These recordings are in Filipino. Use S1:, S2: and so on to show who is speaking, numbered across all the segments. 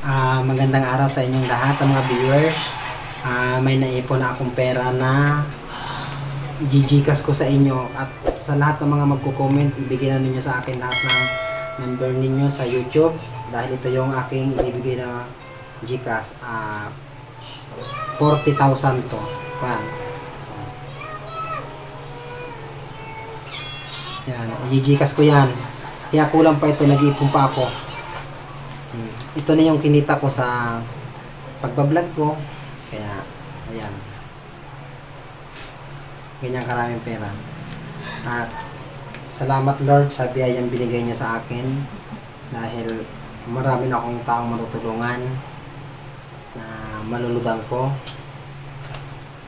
S1: Ah, magandang araw sa inyong lahat, ang mga viewers. Ah, may naipon na akong pera na i-gcash ko sa inyo at sa lahat ng mga magko-comment, ibigay na ninyo sa akin lahat ng number ninyo sa YouTube dahil ito yung aking ibibigay na Gcash. Ah, 40,000 to. Yan. Yan, i-gcash ko yan. Kaya kulang pa ito, nag-iipon pa ako. Ito na yung kinita ko sa pagbablog ko. Kaya, ayan. Ganyan karaming pera. At salamat Lord sa biyayang binigay niya sa akin. Dahil marami na akong taong matutulungan na malulubang ko.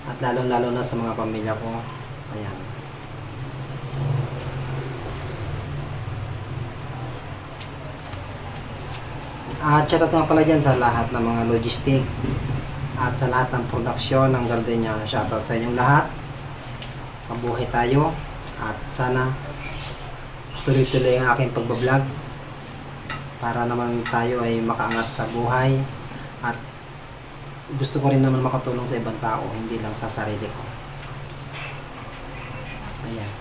S1: At lalo-lalo na sa mga pamilya ko. Ayan. At shoutout nga pala dyan sa lahat ng mga logistic at sa lahat ng produksyon ng Gardenia. Shoutout sa inyong lahat. Mabuhay tayo at sana tuloy-tuloy ang aking pagbablog para naman tayo ay makaangat sa buhay at gusto ko rin naman makatulong sa ibang tao, hindi lang sa sarili ko. Ayan.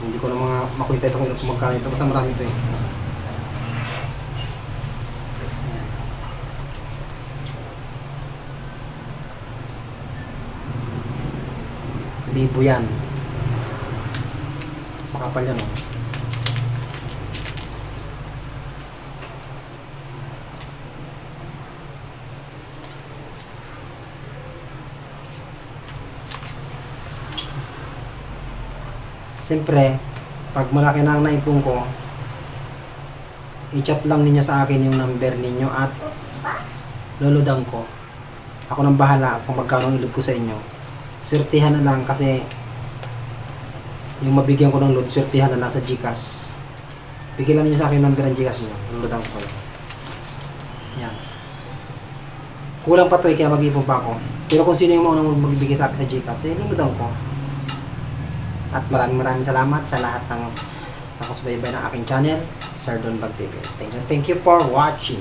S1: Hindi ko na mga makuita ito kung magkano ito. Basta marami ito eh. Libo yan. Makapal yan oh. Siyempre, pag malaki na ang naipon ko, i-chat lang ninyo sa akin yung number ninyo at luludang ko. Ako nang bahala kung magkano ang ko sa inyo. Swertihan na lang kasi yung mabigyan ko ng load, swertihan na nasa Gcash. Bigyan lang ninyo sa akin number ng Gcash nyo. Luludang ko kayo. Yan. Kulang pa to eh, kaya mag-ipon pa ako. Pero kung sino yung maunang magbibigay sa akin sa Gcash, eh, luludang ko. At maraming maraming salamat sa lahat ng nakasubaybay ng aking channel, Sir Don Bag TV. Thank you, thank you for watching.